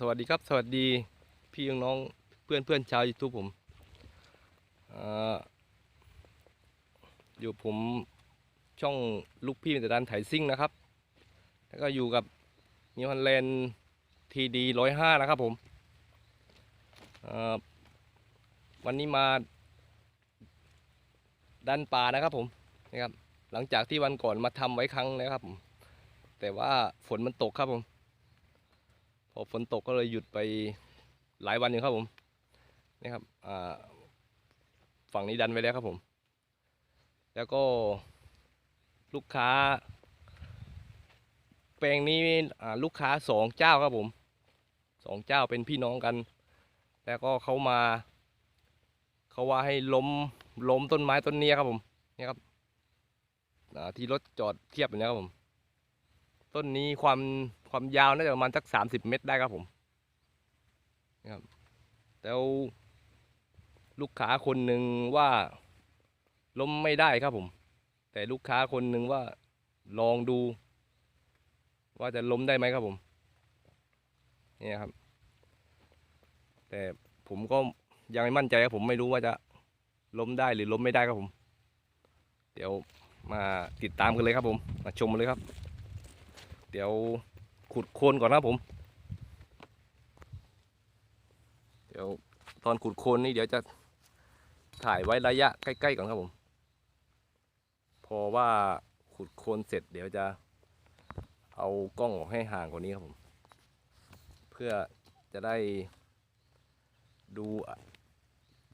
สวัสดีครับสวัสดีพี่น้องเพื่อนเพื่อนๆชาวยูทูบผมออยู่ผมช่องลูกพี่แต่ดันไถซิ่งนะครับ แล้วก็อยู่กับนิวฮันแลนด์ทีดีร้อยห้านะครับผมวันนี้มาดันป่านะครับผมนะครับหลังจากที่วันก่อนมาทำไว้ครั้งนะครับผมแต่ว่าฝนมันตกครับผม พอฝนตกก็เลยหยุดไปหลายวันอยู่ครับผมนี่ครับฝั่งนี้ดันไว้แล้วครับผม แล้วก็ลูกค้า แปลงนี้ลูกค้าสองเจ้าครับผมสองเจ้าเป็นพี่น้องกัน แล้วก็เขามาเขาว่าให้ล้มล้มต้นไม้ต้นนี้ครับผมนี่ครับที่รถจอดเทียบอยู่นะครับผม ต้นนี้ความความยาวน่าจะประมาณสักสามสิบเมตรได้ครับผมนะครับแล้วลูกค้าคนหนึ่งว่าล้มไม่ได้ครับผม แต่ลูกค้าคนหนึ่งว่าลองดู ว่าจะล้มได้ไหมครับผมเนี่ยครับ แต่ผมก็ยังไม่มั่นใจครับผมไม่รู้ว่าจะล้มได้หรือล้มไม่ได้ครับผม เดี๋ยวมาติดตามกันเลยครับผม มาชมกันเลยครับ เดี๋ยวขุดโคนก่อนนะผม เดี๋ยวตอนขุดโคนนี่เดี๋ยวจะถ่ายไว้ระยะใกล้ๆก่อนครับผม พอว่าขุดโคนเสร็จเดี๋ยวจะเอากล้องออกให้ห่างกว่านี้ครับผม เพื่อจะได้ดู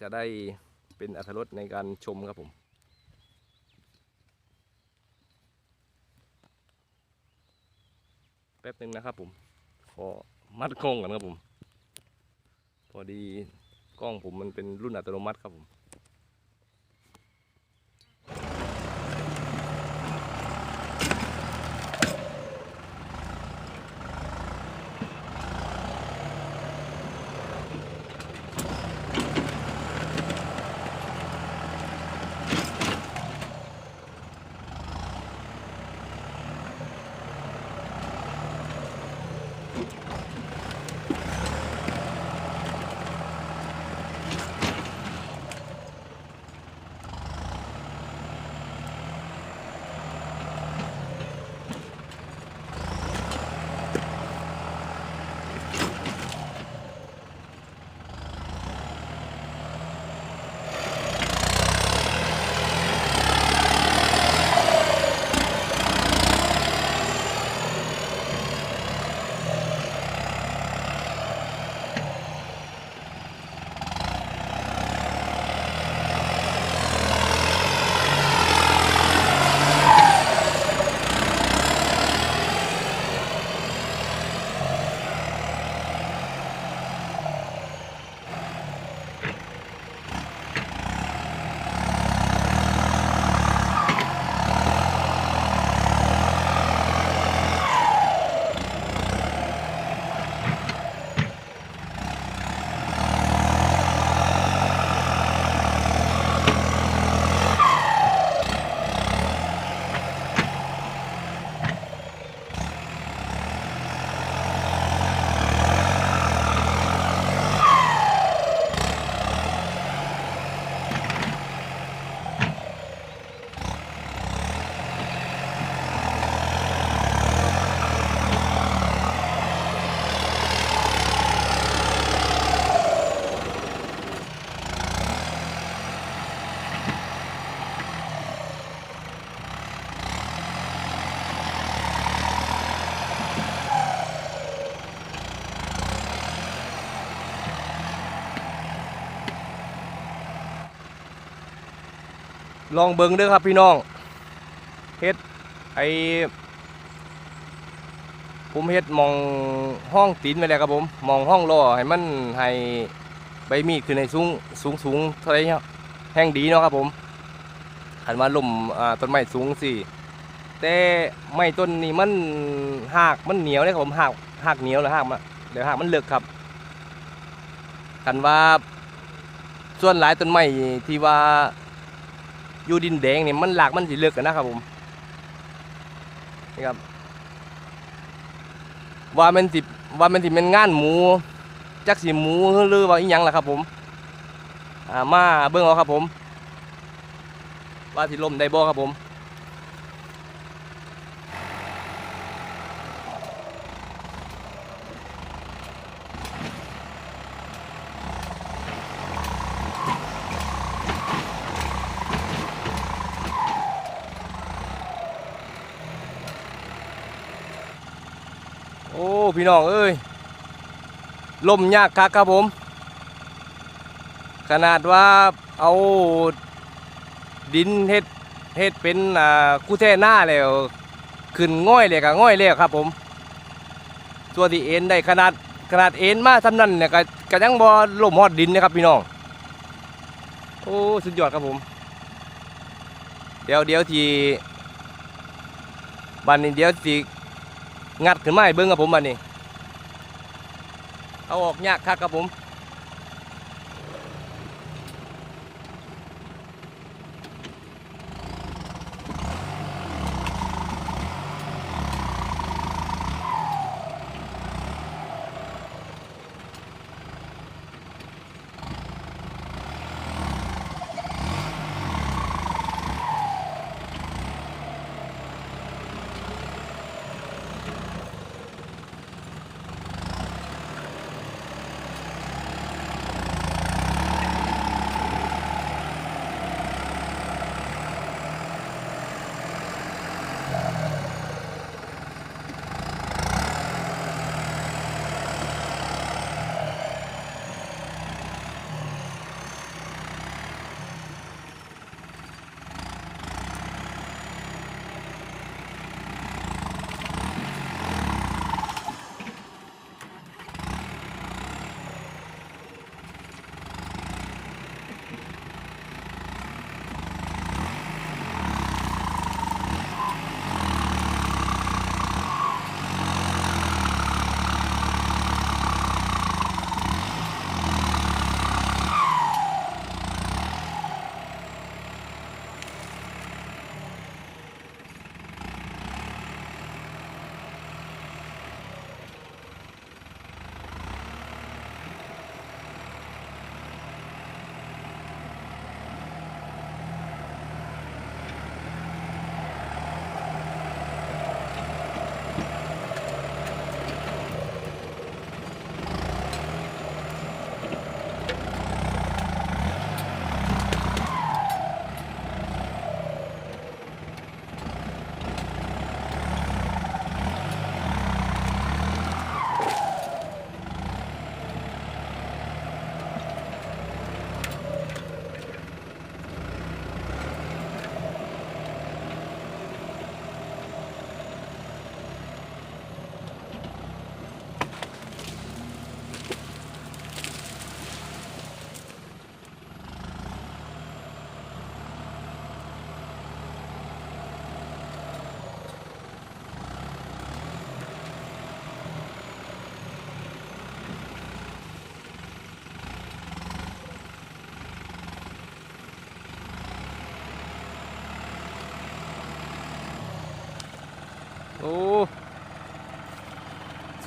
จะได้เป็นอรรถรสในการชมครับผม ป๊บหนึ่งนะครับผมขอมัดกล้องก่อนครับผม พอดีกล้องผมมันเป็นรุ่นอัตโนมัติครับผม ลองเบิ่งด้อครับพี่น้องเฮ็ดไอผมเฮ็ดมองห้องตีนไปแล้วครับผมมองห้องรอให้มันให้ใบมีดขึ้นในสูงสูงสูงเท่าไรเนี่ยแห้งดีเนาะครับผมขันว่าลมอ่าต้นไม้สูงสิแต่ไม้ต้นนี้มันหากมันเหนียวเลยครับผมหากหากเหนียวแล้วหากมาเดี๋ยวหากมันเลือกครับขันว่าส่วนหลายต้นไม้ที่ว่า อยู่ดินแดงเนี่ยมันหลากมันสีเลือกกันนะครับผมนี่ครับว่ามันสิว่ามันสิเป็นงานหมูจักสีหมูหรือว่าอีหยังล่ะครับผมอ่ามาเบิ้งเอาครับผม ว่าสิลมได้บ่ครับผม พี่น้องเอ้ยลมยากคักครับผม ขนาดว่าเอาดินเฮ็ดเฮ็ดเป็นอ่าคู่แท่หน้าแล้วขึ้นง่อยเลยก็ง่อยเลยครับผมตัวที่เอ็นได้ขนาดขนาดเอ็นมาทำนั่นเนี่ยก็ก็ยังบ่ล่มฮอดดินนะครับพี่น้องโอ้สุดยอดครับผม เดี๋ยวเดี๋ยวทีบันนี้เดี๋ยวที งัดขึ้นมาให้เบิ้งครับผมบัดนี้ เอาออกยากคักครับผม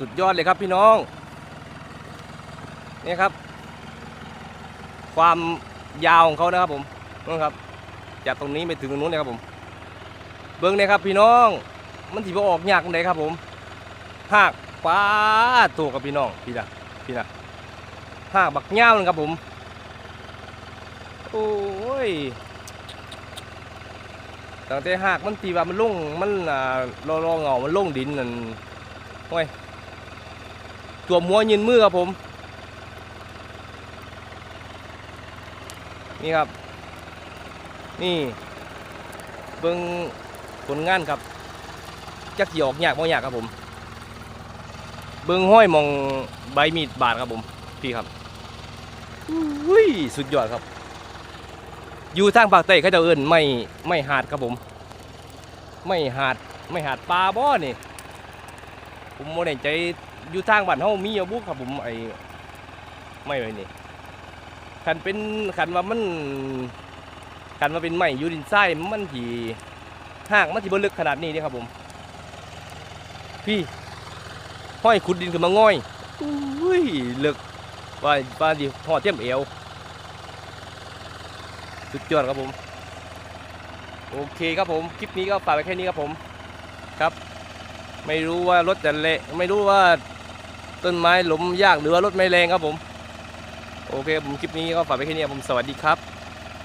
สุดยอดเลยครับพี่น้องนี่ครับ ความยาวของเขานะครับผมนู่นครับ จากตรงนี้ไปถึงตรงนู้นนะครับผม เบิ้งเนี่ยครับพี่น้อง มันถีบออกยากตรงไหนครับผมหากป้าดตัวกับพี่น้องพี่นะพี่นะหากบักเง่าวนึงครับผม โอ้ยตั้งแต่หากมันตีว่ามันลงมันอ่ารอรอเงามันลุ่งดินนั่นโอ้ย ตัวมัวยืนมือครับผม นี่ครับ นี่ เบิ่งผลงานครับจักสิออกยากบ่ยากครับผม เบิ่งห้อยมองใบมีดบาดครับผม พี่ครับอุ้ยสุดยอดครับ อยู่ทางภาคใต้เขาจะเอิ้นไม่ไม่หาดครับผม ไม่หาดไม่หาดปลาบ่นี่ผมโมเน่ใจ อยู่ทางบ้านเฮามีอยู่บุครับผมไอ้ไม่ไว้นี่คันเป็นคันว่ามันคันว่าเป็นไม้อยู่ดินทรายมันสิหากมันสิบ่ลึกขนาดนี้เด้ครับผม พี่ห้อยขุดดินขึ้นมาง่อยอุ้ยลือกว่าว่าดิหอดเทียมเอวสุดยอดครับผม โอเคครับผม คลิปนี้ก็ฝากไว้แค่นี้ครับผม ครับ ไม่รู้ว่ารถจะเละ ไม่รู้ว่า ต้นไม้หล้มยากหรือว่ารถไม่แรงครับผม โอเคผมคลิปนี้ก็ฝากไว้แค่นี้ผมสวัสดีครับ